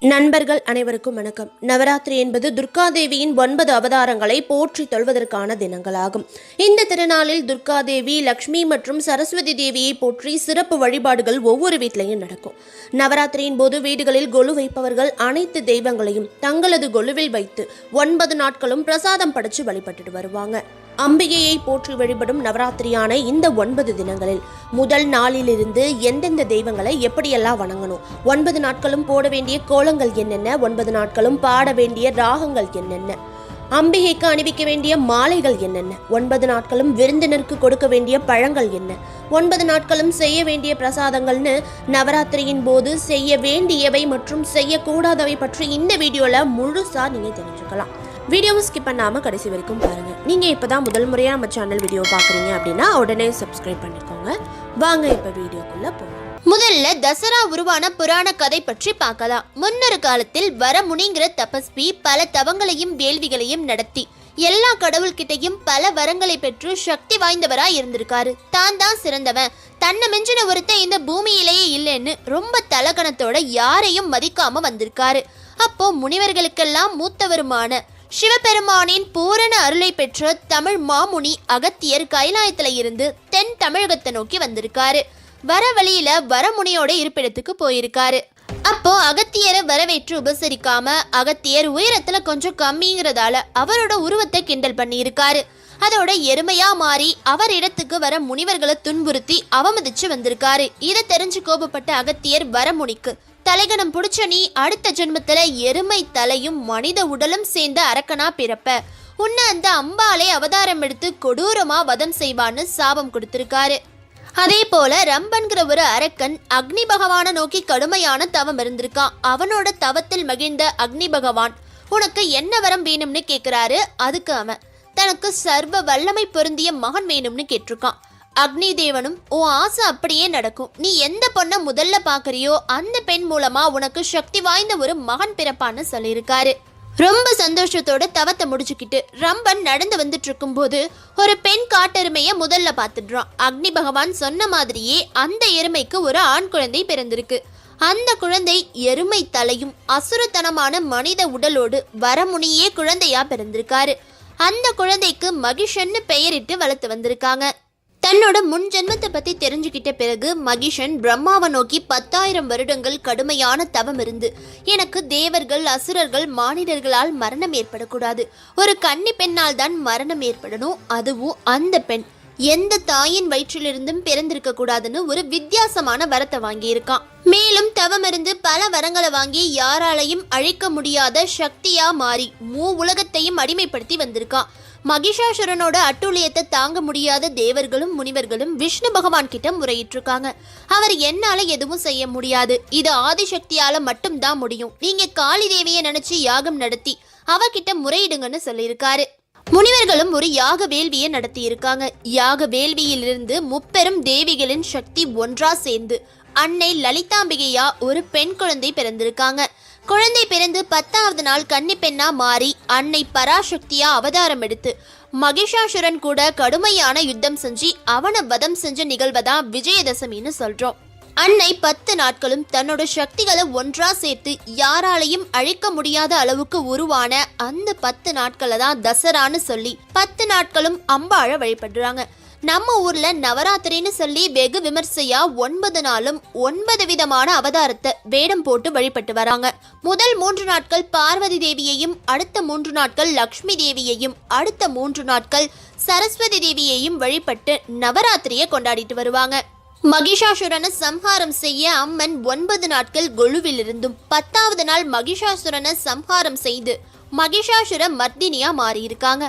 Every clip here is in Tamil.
நண்பர்கள் அனைவருக்கும் வணக்கம். நவராத்திரி என்பது துர்காதேவியின் ஒன்பது அவதாரங்களை போற்றி தொள்வதற்கான தினங்களாகும். இந்த திருநாளில் துர்காதேவி லக்ஷ்மி மற்றும் சரஸ்வதி தேவியை போற்றி சிறப்பு வழிபாடுகள் ஒவ்வொரு வீட்லையும் நடக்கும். நவராத்திரியின் போது வீடுகளில் கொலு வைப்பவர்கள் அனைத்து தெய்வங்களையும் தங்களது கொலுவில் வைத்து ஒன்பது நாட்களும் பிரசாதம் படைச்சு வழிபட்டுட்டு வருவாங்க. அம்பிகையை போற்றி வழிபடும் நவராத்திரியான இந்த ஒன்பது தினங்களில் முதல் நாளிலிருந்து எந்தெந்த தெய்வங்களை எப்படியெல்லாம் வணங்கணும்? ஒன்பது நாட்களும் போட வேண்டிய கோலங்கள் என்னென்ன? ஒன்பது நாட்களும் பாட வேண்டிய ராகங்கள் என்னென்ன? அம்பிகைக்கு அணிவிக்க வேண்டிய மாலைகள் என்னென்ன? ஒன்பது நாட்களும் விருந்தினருக்கு கொடுக்க வேண்டிய பழங்கள் என்ன? ஒன்பது நாட்களும் செய்ய வேண்டிய பிரசாதங்கள்னு நவராத்திரியின் போது செய்ய வேண்டியவை மற்றும் செய்யக்கூடாதவை பற்றி இந்த வீடியோவில் முழுசாக நீங்கள் தெரிஞ்சுக்கலாம். வீடியோவை ஸ்கிப் பண்ணாமல் கடைசி வரைக்கும் பாருங்கள் நீங்கள் இப்போ தான் முதல் முறையாக நம்ம சேனல் வீடியோ பார்க்குறீங்க அப்படின்னா உடனே சப்ஸ்கிரைப் பண்ணிக்கோங்க. வாங்க இப்போ வீடியோக்குள்ளே போகலாம் முதல்ல தசரா உருவான புராண கதை பற்றி பார்க்கலாம். முன்னொரு காலத்தில் வரமுனிங்கிற தபஸ்வி பல தவங்களையும் வேள்விகளையும் நடத்தி எல்லா கடவுள்கிட்டையும் பல வரங்களை பெற்று சக்தி வாய்ந்தவரா இருந்திருக்காரு. தான் தான் சிறந்தவன். தன்னை மிஞ்சின ஒருத்தன் இந்த பூமியிலேயே இல்லைன்னு ரொம்ப தலகணத்தோட யாரையும் மதிக்காம வந்திருக்காரு. அப்போ முனிவர்களுக்கெல்லாம் மூத்தவருமான சிவபெருமானின் பூரண அருளை பெற்ற தமிழ் மாமுனி அகத்தியர் கைலாயத்துல இருந்து தென் தமிழகத்தை நோக்கி வந்திருக்காரு. வர வழியில வரமுனியோட இருப்பிடத்துக்கு போயிருக்காரு. அப்போ அகத்தியரை வரவேற்று உபசரிக்காம அகத்தியர் உயரத்துல கொஞ்சம் கம்மிங்கிறதால அவரோட உருவத்தை கிண்டல் பண்ணியிருக்காரு. அதோட எருமையா மாறி அவர் இடத்துக்கு வர முனிவர்களை துன்புறுத்தி அவமதிச்சு வந்திருக்காரு. இதை தெரிஞ்சு கோபப்பட்ட அகத்தியர் வரமுனிக்கு தலைகணம் புடிச்ச நீ அடுத்த ஜென்மத்துல எருமை தலையும் மனித உடலும் சேர்ந்த அரக்கனா பிறப்ப. உன்னை அந்த அம்பாலே அவதாரம் எடுத்து கொடூரமா வதம் செய்வான்னு சாபம் கொடுத்திருக்காரு. அதே போல ரம்பன்கிற ஒரு அரக்கன் அக்னி பகவானை நோக்கி கடுமையான தவம் இருந்திருக்கான். அவனோட தவத்தில் மகிழ்ந்த அக்னி பகவான் உனக்கு என்ன வரம் வேணும்னு கேக்குறாரு? அதுக்கு அவன் தனக்கு சர்வ வல்லமை பொருந்திய மகன் வேணும்னு கேட்டிருக்கான். அக்னி தேவனும் உன் ஆசை அப்படியே நடக்கும். நீ எந்த பொண்ணை முதல்ல பாக்குறியோ அந்த பெண் மூலமா உனக்கு சக்தி வாய்ந்த ஒரு மகன் பிறப்பான்னு சொல்லியிருக்காரு. ரொம்ப சந்தோஷத்தோட தவத்தை முடிச்சுக்கிட்டு ரம்பன் நடந்து வந்துட்டு இருக்கும்போது ஒரு பெண் காட்டெருமைய முதல்ல பார்த்துடுறான். அக்னி பகவான் சொன்ன மாதிரியே அந்த எருமைக்கு ஒரு ஆண் குழந்தை பிறந்திருக்கு. அந்த குழந்தை எருமை தலையும் அசுரத்தனமான மனித உடலோடு வரமுனியே குழந்தையா பிறந்திருக்காரு. அந்த குழந்தைக்கு மகிஷன்னு பெயரிட்டு வளர்த்து வந்திருக்காங்க. தன்னோட முன் ஜென்மத்தை பத்தி தெரிஞ்சுக்கிட்ட பிறகு மகிஷன் பிரம்மாவை நோக்கி பத்தாயிரம் வருடங்கள் கடுமையான தவம் இருந்து எனக்கு தேவர்கள் அசுரர்கள் மானிடர்களால் மரணம் ஏற்படக்கூடாது. ஒரு கன்னி பெண்ணால் தான் மரணம் ஏற்படணும். அதுவும் அந்த பெண். எந்த தாயின் வயிற்றிலிருந்தும் பிறந்திருக்க கூடாதுன்னு ஒரு வித்தியாசமான வரத்தை வாங்கியிருக்கான். மேலும் தவமிருந்து பல வரங்களை வாங்கி யாராலையும் அழிக்க முடியாத சக்தியா மாறி மூ உலகத்தையும் அடிமைப்படுத்தி வந்திருக்கான். மகிஷாசுரனோட அட்டூழியத்தை தாங்க முடியாத தேவர்களும் முனிவர்களும் விஷ்ணு பகவான் கிட்ட முறையிட்டிருக்காங்க. அவர் என்னால எதுவும் செய்ய முடியாது. இது ஆதிசக்தியால மட்டும்தான் முடியும். நீங்க காளி தேவியை நினைச்சு யாகம் நடத்தி அவகிட்ட முறையிடுங்கன்னு சொல்லியிருக்காரு. முனிவர்களும் ஒரு யாக வேள்வியை நடத்தி இருக்காங்க யாக வேள்வியிலிருந்து முப்பெரும் தேவிகளின் சக்தி ஒன்றா சேர்ந்து அன்னை லலிதாம்பிகையா ஒரு பெண் குழந்தை பிறந்திருக்காங்க. குழந்தை பிறந்து பத்தாவது நாள் கன்னி பெண்ணா மாறி அன்னை பராசக்தியா அவதாரம் எடுத்து மகிஷாசுரன் கூட கடுமையான யுத்தம் செஞ்சு அவனை வதம் செஞ்ச நிகழ்வதான் விஜயதசமின்னு சொல்றோம். அன்னை பத்து நாட்களும் தன்னோட சக்திகளை ஒன்றா சேர்த்து யாராலையும் அழிக்க முடியாத அளவுக்கு உருவான அந்த பத்து நாட்களை தான் தசரான்னு சொல்லி பத்து நாட்களும் அம்பாழ வழிபடுறாங்க. நம்ம ஊர்ல நவராத்திரின்னு சொல்லி வெகு விமர்சையா ஒன்பது நாளும் ஒன்பது விதமான அவதாரத்தை வேடம் போட்டு வழிபட்டு வராங்க. முதல் மூன்று நாட்கள் பார்வதி தேவியையும் அடுத்த மூன்று நாட்கள் லக்ஷ்மி தேவியையும் அடுத்த மூன்று நாட்கள் சரஸ்வதி தேவியையும் வழிபட்டு நவராத்திரியை கொண்டாடிட்டு வருவாங்க. மகிஷாசுரனை சம்ஹாரம் செய்ய அம்மன் ஒன்பது நாட்கள் கொலுவிலிருந்தும் பத்தாவது நாள் மகிஷாசுரனை சம்ஹாரம் செய்து மகிஷாசுர மர்தினியா மாறியிருக்காங்க.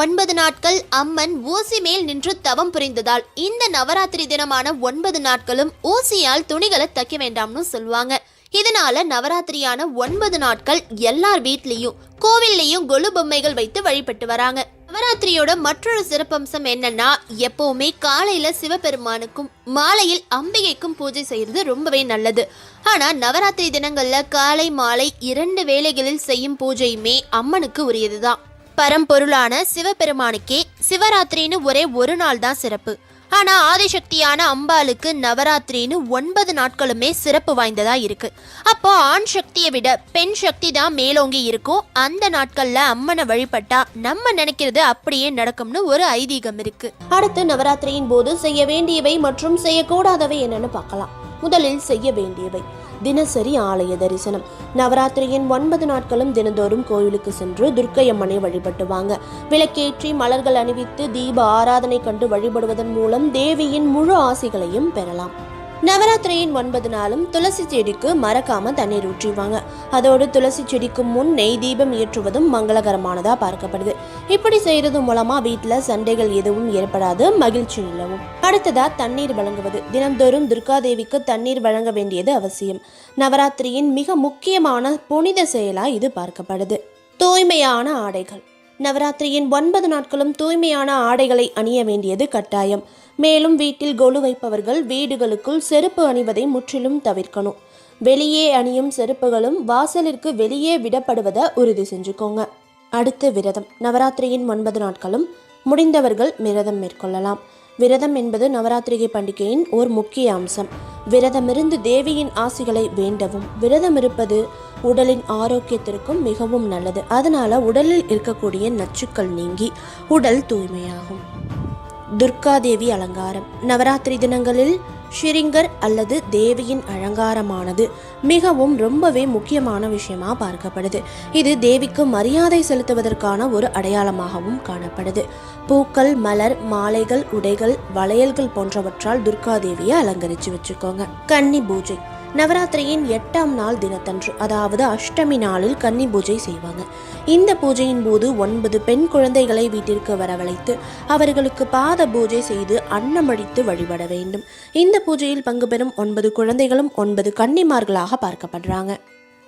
ஒன்பது நாட்கள் அம்மன் ஊசி மேல் நின்று தவம் புரிந்ததால் இந்த நவராத்திரி தினமான ஒன்பது நாட்களும் ஊசியால் துணிகளை தைக்க வேண்டாம்னு சொல்லுவாங்க. இதனால நவராத்திரியான ஒன்பது நாட்கள் எல்லார் வீட்லயும் கோவில்லையும் கொலு பொம்மைகள் வைத்து வழிபட்டு வராங்க. நவராத்திரியோட மற்றொரு சிறப்பம்சம் என்னன்னா எப்பவுமே காலையில சிவபெருமானுக்கும் மாலையில் அம்பிகைக்கும் பூஜை செய்யறது ரொம்பவே நல்லது. ஆனா நவராத்திரி தினங்கள்ல காலை மாலை இரண்டு வேளைகளில் செய்யும் பூஜையுமே அம்மனுக்கு உரியதுதான். பரம்பொருளான சிவபெருமானுக்கே சிவராத்திரின்னு ஒரே ஒரு நாள் தான் சிறப்பு. ஆனால் ஆதிசக்தியான அம்பாளுக்கு நவராத்திரின்னு ஒன்பது நாட்களுமே சிறப்பு வாய்ந்ததாக இருக்கு. அப்போ ஆண் சக்தியை விட பெண் சக்தி தான் மேலோங்கி இருக்கும் அந்த நாட்களில் அம்மனை வழிபட்டா நம்ம நினைக்கிறது அப்படியே நடக்கும்னு ஒரு ஐதீகம் இருக்கு. அடுத்து நவராத்திரியின் போது செய்ய வேண்டியவை மற்றும் செய்யக்கூடாதவை என்னன்னு பார்க்கலாம். முதலில் செய்ய வேண்டியவை. தினசரி ஆலய தரிசனம். நவராத்திரியின் ஒன்பது நாட்களும் தினந்தோறும் கோயிலுக்கு சென்று துர்க்கையம்மனை வழிபட்டு வாங்க. விளக்கேற்றி மலர்கள் அணிவித்து தீப ஆராதனை கண்டு வழிபடுவதன் மூலம் தேவியின் முழு ஆசிகளையும் பெறலாம். நவராத்திரியின் ஒன்பது நாளும் துளசி செடிக்கு மறக்காம தண்ணீர் ஊற்றிவாங்க அதோடு துளசி செடிக்கு முன் நெய் தீபம் ஏற்றுவதும் மங்களகரமானதா பார்க்கப்படுது. இப்படி செய்யறது மூலமா வீட்டுல சண்டைகள் எதுவும் ஏற்படாது மகிழ்ச்சி நிலவும். அடுத்ததா தண்ணீர் வழங்குவது. தினந்தோறும் துர்காதேவிக்கு தண்ணீர் வழங்க வேண்டியது அவசியம். நவராத்திரியின் மிக முக்கியமான புனித செயலா இது பார்க்கப்படுது. தூய்மையான ஆடைகள். நவராத்திரியின் ஒன்பது நாட்களும் தூய்மையான ஆடைகளை அணிய வேண்டியது கட்டாயம். மேலும் வீட்டில் கொலு வைப்பவர்கள் வீடுகளுக்குள் செருப்பு அணிவதை முற்றிலும் தவிர்க்கணும். வெளியே அணியும் செருப்புகளும் வாசலிற்கு வெளியே விடப்படுவதை உறுதி செஞ்சுக்கோங்க. அடுத்து விரதம். நவராத்திரியின் ஒன்பது நாட்களும் முடிந்தவர்கள் விரதம் மேற்கொள்ளலாம். விரதம் என்பது நவராத்திரிகை பண்டிகையின் ஓர் முக்கிய அம்சம். விரதமிருந்து தேவியின் ஆசிகளை வேண்டவும். விரதம் இருப்பது உடலின் ஆரோக்கியத்திற்கும் மிகவும் நல்லது. அதனால உடலில் இருக்கக்கூடிய நச்சுக்கள் நீங்கி உடல் தூய்மையாகும். துர்காதேவி அலங்காரம். நவராத்திரி தினங்களில் ஷிரிங்கர் அல்லது தேவியின் அலங்காரமானது மிகவும் ரொம்பவே முக்கியமான விஷயமா பார்க்கப்படுது. இது தேவிக்கு மரியாதை செலுத்துவதற்கான ஒரு அடையாளமாகவும் காணப்படுது. பூக்கள் மலர் மாலைகள் உடைகள் வளையல்கள் போன்றவற்றால் துர்காதேவியை அலங்கரித்து வச்சுக்கோங்க. கன்னி பூஜை. நவராத்திரியின் எட்டாம் நாள் தினத்தன்று அதாவது அஷ்டமி நாளில் கன்னி பூஜை செய்வாங்க. இந்த பூஜையின் போது ஒன்பது பெண் குழந்தைகளை வீட்டிற்கு வரவழைத்து அவர்களுக்கு பாத பூஜை செய்து அன்னமழித்து வழிபட வேண்டும். இந்த பூஜையில் பங்கு பெறும் ஒன்பது குழந்தைகளும் ஒன்பது கன்னிமார்களாக பார்க்கப்படுறாங்க.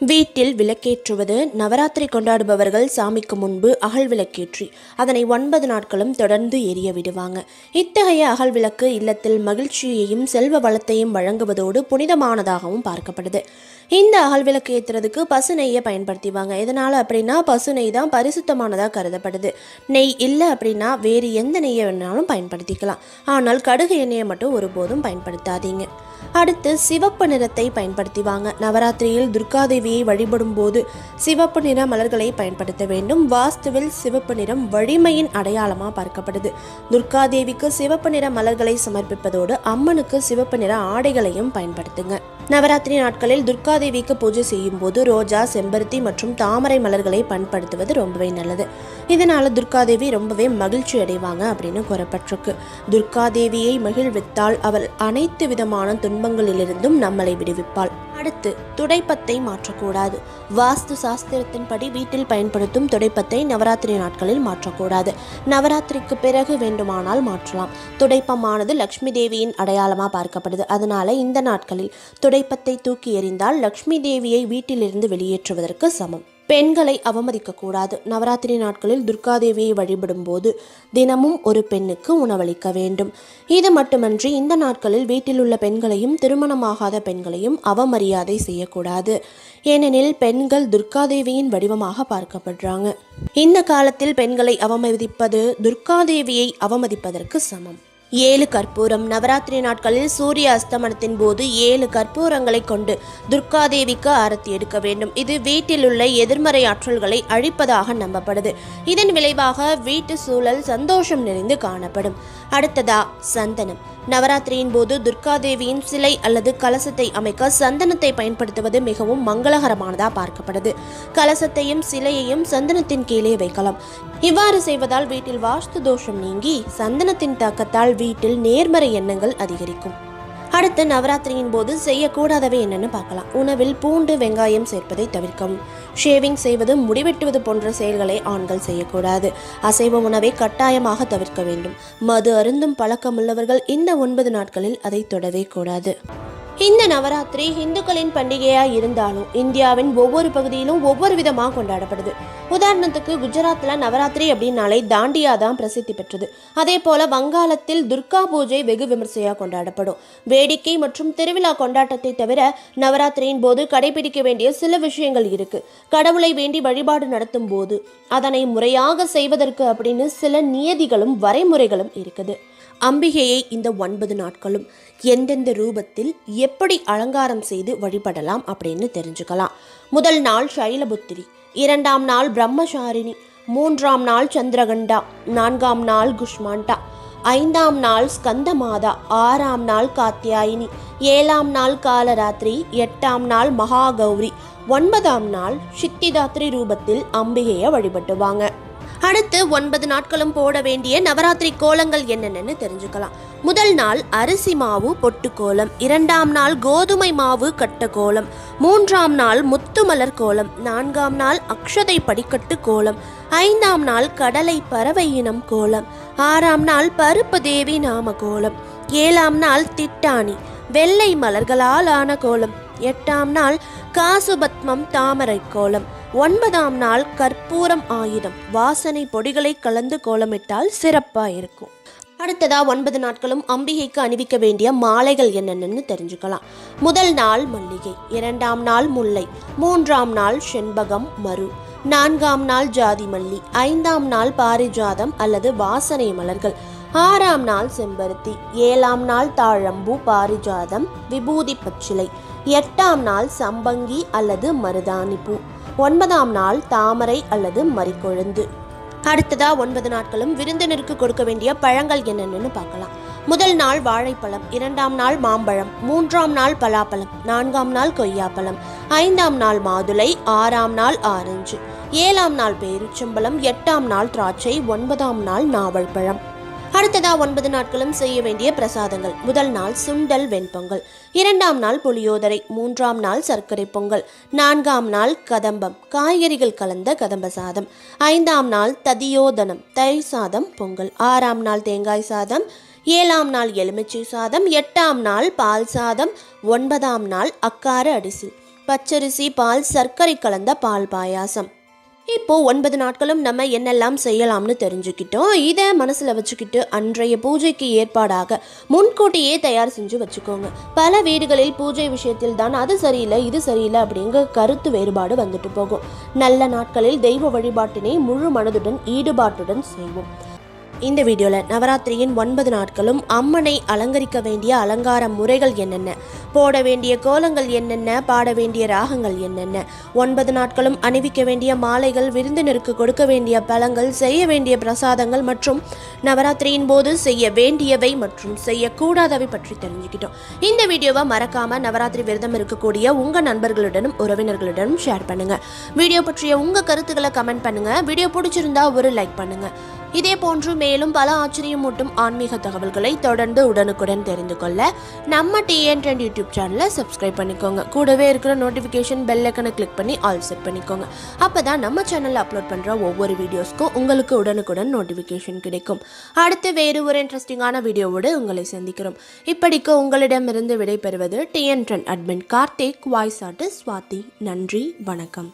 வீட்டில் விளக்கேற்றுவது நவராத்திரி கொண்டாடுபவர்கள் சாமிக்கு முன்பு அகல் விளக்கேற்றி அதனை ஒன்பது நாட்களும் தொடர்ந்து எரிய விடுவாங்க. இத்தகைய அகல் விளக்கு இல்லத்தில் மகிழ்ச்சியையும் செல்வ வளத்தையும் வழங்குவதோடு புனிதமானதாகவும் பார்க்கப்படுது. இந்த அகல் விளக்கு ஏற்றுறதுக்கு பசு நெய்யை பயன்படுத்திவாங்க. இதனால் அப்படின்னா பசு நெய் தான் பரிசுத்தமானதாக கருதப்படுது. நெய் இல்லை அப்படின்னா வேறு எந்த நெய்யை வேணாலும் பயன்படுத்திக்கலாம். ஆனால் கடுகு எண்ணெயை மட்டும் ஒருபோதும் பயன்படுத்தாதீங்க. அடுத்து சிவப்பு நிறத்தை பயன்படுத்திவாங்க. நவராத்திரியில் துர்காதேவியை வழிபடும் போது சிவப்பு நிற மலர்களை பயன்படுத்த வேண்டும். வாஸ்துவில் சிவப்பு நிறம் வலிமையின் அடையாளமாக பார்க்கப்படுது. துர்காதேவிக்கு சிவப்பு நிற மலர்களை சமர்ப்பிப்பதோடு அம்மனுக்கு சிவப்பு நிற ஆடைகளையும் பயன்படுத்துங்க. நவராத்திரி நாட்களில் துர்காதேவிக்கு பூஜை செய்யும் போது ரோஜா செம்பருத்தி மற்றும் தாமரை மலர்களை பயன்படுத்துவது ரொம்பவே நல்லது. இதனால துர்காதேவி ரொம்பவே மகிழ்ச்சி அடைவாங்க அப்படின்னு கூறப்பட்டிருக்கு. துர்காதேவியை மகிழ்வித்தால் அவள் அனைத்து விதமான துன்பங்களிலிருந்தும் நம்மளை விடுவிப்பாள். அடுத்து துடைப்பத்தை மாற்றக்கூடாது. வாஸ்து சாஸ்திரத்தின்படி வீட்டில் பயன்படுத்தும் துடைப்பத்தை நவராத்திரி நாட்களில் மாற்றக்கூடாது. நவராத்திரிக்கு பிறகு வேண்டுமானால் மாற்றலாம். துடைப்பமானது லக்ஷ்மி தேவியின் அடையாளமாக பார்க்கப்படுது. அதனால இந்த நாட்களில் துடைப்பத்தை தூக்கி எறிந்தால் லக்ஷ்மி தேவியை வீட்டிலிருந்து வெளியேற்றுவதற்கு சமம். பெண்களை அவமதிக்கக்கூடாது. நவராத்திரி நாட்களில் துர்காதேவியை வழிபடும் போது தினமும் ஒரு பெண்ணுக்கு உணவளிக்க வேண்டும். இது மட்டுமன்றி இந்த நாட்களில் வீட்டில் உள்ள பெண்களையும் திருமணமாகாத பெண்களையும் அவமரியாதை செய்யக்கூடாது. ஏனெனில் பெண்கள் துர்காதேவியின் வடிவமாக பார்க்கப்படுறாங்க. இந்த காலத்தில் பெண்களை அவமதிப்பது துர்காதேவியை அவமதிப்பதற்கு சமம். ஏழு கற்பூரம். நவராத்திரி நாட்களில் சூரிய அஸ்தமனத்தின் போது ஏழு கற்பூரங்களை கொண்டு துர்காதேவிக்கு ஆரத்தி எடுக்க வேண்டும். இது வீட்டில் உள்ள எதிர்மறை ஆற்றல்களை அழிப்பதாக நம்பப்படுது. இதன் விளைவாக வீட்டு சூழல் சந்தோஷம் நிறைந்து காணப்படும். அடுத்ததா சந்தனம். நவராத்திரியின் போது துர்காதேவியின் சிலை அல்லது கலசத்தை அமைக்க சந்தனத்தை பயன்படுத்துவது மிகவும் மங்களகரமானதாக பார்க்கப்படுது கலசத்தையும் சிலையையும் சந்தனத்தின் கீழே வைக்கலாம். இவ்வாறு செய்வதால் வீட்டில் வாஸ்து தோஷம் நீங்கி சந்தனத்தின் தாக்கத்தால் வீட்டில் நேர்மறை எண்ணங்கள் அதிகரிக்கும். அடுத்து நவராத்திரியின் போது செய்யக்கூடாதவை என்னென்னு பார்க்கலாம். உணவில் பூண்டு வெங்காயம் சேர்ப்பதை தவிர்க்கும். ஷேவிங் செய்வது முடிவெட்டுவது போன்ற செயல்களை ஆண்கள் செய்யக்கூடாது. அசைவ உணவை கட்டாயமாக தவிர்க்க வேண்டும். மது அருந்தும் பழக்கமுள்ளவர்கள் இந்த ஒன்பது நாட்களில் அதை தொடவே கூடாது. இந்த நவராத்திரி இந்துக்களின் பண்டிகையாக இருந்தாலும் இந்தியாவின் ஒவ்வொரு பகுதியிலும் ஒவ்வொரு விதமாக கொண்டாடப்படுது. உதாரணத்துக்கு குஜராத்தில் நவராத்திரி அப்படின்னாலே தாண்டியா தான் பிரசித்தி பெற்றது. அதே போல வங்காளத்தில் துர்கா பூஜை வெகு விமர்சையாக கொண்டாடப்படும். வேடிக்கை மற்றும் திருவிழா கொண்டாட்டத்தை தவிர நவராத்திரியின் போது கடைபிடிக்க வேண்டிய சில விஷயங்கள் இருக்கு. கடவுளை வேண்டி வழிபாடு நடத்தும் போது அதனை முறையாக செய்வதற்கு அப்படின்னு சில நியதிகளும் வரைமுறைகளும் இருக்குது. அம்பிகையை இந்த ஒன்பது நாட்களும் எந்தெந்த ரூபத்தில் எப்படி அலங்காரம் செய்து வழிபடலாம் அப்படின்னு தெரிஞ்சுக்கலாம். முதல் நாள் சைலபுத்திரி இரண்டாம் நாள் பிரம்மசாரிணி மூன்றாம் நாள் சந்திரகண்டா நான்காம் நாள் குஷ்மாண்டா ஐந்தாம் நாள் ஸ்கந்தமாதா ஆறாம் நாள் காத்தியாயினி ஏழாம் நாள் காலராத்திரி எட்டாம் நாள் மகாகௌரி ஒன்பதாம் நாள் சித்திதாத்ரி ரூபத்தில் அம்பிகையை வழிபட்டுவாங்க. அடுத்து ஒன்பது நாட்களும் போட வேண்டிய நவராத்திரி கோலங்கள் என்னென்னு தெரிஞ்சுக்கலாம். முதல் நாள் அரிசி மாவு பொட்டு கோலம் இரண்டாம் நாள் கோதுமை மாவு கட்ட கோலம் மூன்றாம் நாள் முத்துமலர் கோலம் நான்காம் நாள் அக்ஷதை படிக்கட்டு கோலம் ஐந்தாம் நாள் கடலை பறவை இனம் கோலம் ஆறாம் நாள் பருப்பு தேவி நாம கோலம் ஏழாம் நாள் திட்டாணி வெள்ளை மலர்களால் ஆன கோலம் எட்டாம் நாள் காசுபத்மம் தாமரை கோலம் ஒன்பதாம் நாள் கற்பூரம் ஆயுதம் வாசனை பொடிகளை கலந்து கோலமிட்டால் சிறப்பாக இருக்கும் அடுத்ததா ஒன்பது நாட்களும் அம்பிகைக்கு அணிவிக்க வேண்டிய மாலைகள் என்னென்னு தெரிஞ்சுக்கலாம். முதல் நாள் மல்லிகை இரண்டாம் நாள் முல்லை மூன்றாம் நாள் செண்பகம் மரு நான்காம் நாள் ஜாதி மல்லி ஐந்தாம் நாள் பாரிஜாதம் அல்லது வாசனை மலர்கள் ஆறாம் நாள் செம்பருத்தி ஏழாம் நாள் தாழம்பூ பாரிஜாதம் விபூதி பச்சிலை எட்டாம் நாள் சம்பங்கி அல்லது மருதாணி பூ. ஒன்பதாம் நாள் தாமரை அல்லது மறிக்கொழுந்து. அடுத்ததா ஒன்பது நாட்களும் விருந்தினருக்கு கொடுக்க வேண்டிய பழங்கள் என்னென்னு பார்க்கலாம். முதல் நாள் வாழைப்பழம் இரண்டாம் நாள் மாம்பழம் மூன்றாம் நாள் பலாப்பழம் நான்காம் நாள் கொய்யாப்பழம் ஐந்தாம் நாள் மாதுளை ஆறாம் நாள் ஆரஞ்சு ஏழாம் நாள் பேரிச்சம்பழம் எட்டாம் நாள் திராட்சை ஒன்பதாம் நாள் நாவல் பழம். அடுத்ததா ஒன்பது நாட்களும் செய்ய வேண்டிய பிரசாதங்கள். முதல் நாள் சுண்டல் வெண்பொங்கல். இரண்டாம் நாள் புளியோதரை. மூன்றாம் நாள் சர்க்கரை பொங்கல். நான்காம் நாள் கதம்பம். காய்கறிகள் கலந்த கதம்ப சாதம். ஐந்தாம் நாள் ததியோதனம். தயிர் சாதம் பொங்கல். ஆறாம் நாள் தேங்காய் சாதம். ஏழாம் நாள் எலுமிச்சை சாதம். எட்டாம் நாள் பால் சாதம். ஒன்பதாம் நாள் அக்கார அரிசி. பச்சரிசி பால் சர்க்கரை கலந்த பால் பாயாசம். இப்போ ஒன்பது நாட்களும் நம்ம என்னெல்லாம் செய்யலாம்னு தெரிஞ்சுக்கிட்டோம். இதை மனசில் வச்சுக்கிட்டு அன்றைய பூஜைக்கு ஏற்பாடாக முன்கூட்டியே தயார் செஞ்சு வச்சுக்கோங்க. பல வீடுகளில் பூஜை விஷயத்தில் தான் அது சரியில்லை இது சரியில்லை அப்படிங்கிற கருத்து வேறுபாடு வந்துட்டு போகும். நல்ல நாட்களில் தெய்வ வழிபாட்டினை முழு மனதுடன் ஈடுபாட்டுடன் செய்வோம். இந்த வீடியோவில் நவராத்திரியின் ஒன்பது நாட்களும் அம்மனை அலங்கரிக்க வேண்டிய அலங்கார முறைகள் என்னென்ன? போட வேண்டிய கோலங்கள் என்னென்ன? பாட வேண்டிய ராகங்கள் என்னென்ன? ஒன்பது நாட்களும் அணிவிக்க வேண்டிய மாலைகள் விருந்தினருக்கு கொடுக்க வேண்டிய பழங்கள் செய்ய வேண்டிய பிரசாதங்கள் மற்றும் நவராத்திரியின் போது செய்ய வேண்டியவை மற்றும் செய்யக்கூடாதவை பற்றி தெரிஞ்சுக்கிட்டோம். இந்த வீடியோவை மறக்காம நவராத்திரி விரதம் இருக்கக்கூடிய உங்கள் நண்பர்களுடனும் உறவினர்களுடனும் ஷேர் பண்ணுங்கள் வீடியோ பற்றிய உங்கள் கருத்துக்களை கமெண்ட் பண்ணுங்கள் வீடியோ பிடிச்சிருந்தா ஒரு லைக் பண்ணுங்கள் இதே போன்று மேலும் பல ஆச்சரியமூட்டும் ஆன்மீக தகவல்களை தொடர்ந்து உடனுக்குடன் தெரிந்து கொள்ள நம்ம டிஎன் ட்ரெண்ட் யூடியூப் சேனலை சப்ஸ்கிரைப் பண்ணிக்கோங்க. கூடவே இருக்கிற நோட்டிஃபிகேஷன் பெல் ஐக்கனை கிளிக் பண்ணி ஆல் செட் பண்ணிக்கோங்க. அப்போ தான் நம்ம சேனலில் அப்லோட் பண்ணுற ஒவ்வொரு வீடியோஸ்க்கும் உங்களுக்கு உடனுக்குடன் நோட்டிஃபிகேஷன் கிடைக்கும். அடுத்து வேறு ஒரு இன்ட்ரெஸ்டிங்கான வீடியோவோடு உங்களை சந்திக்கிறோம். இப்படிக்கு உங்களிடமிருந்து விடைபெறுவது TN trend admin Karthik. Voice artist Swathi. நன்றி. வணக்கம்.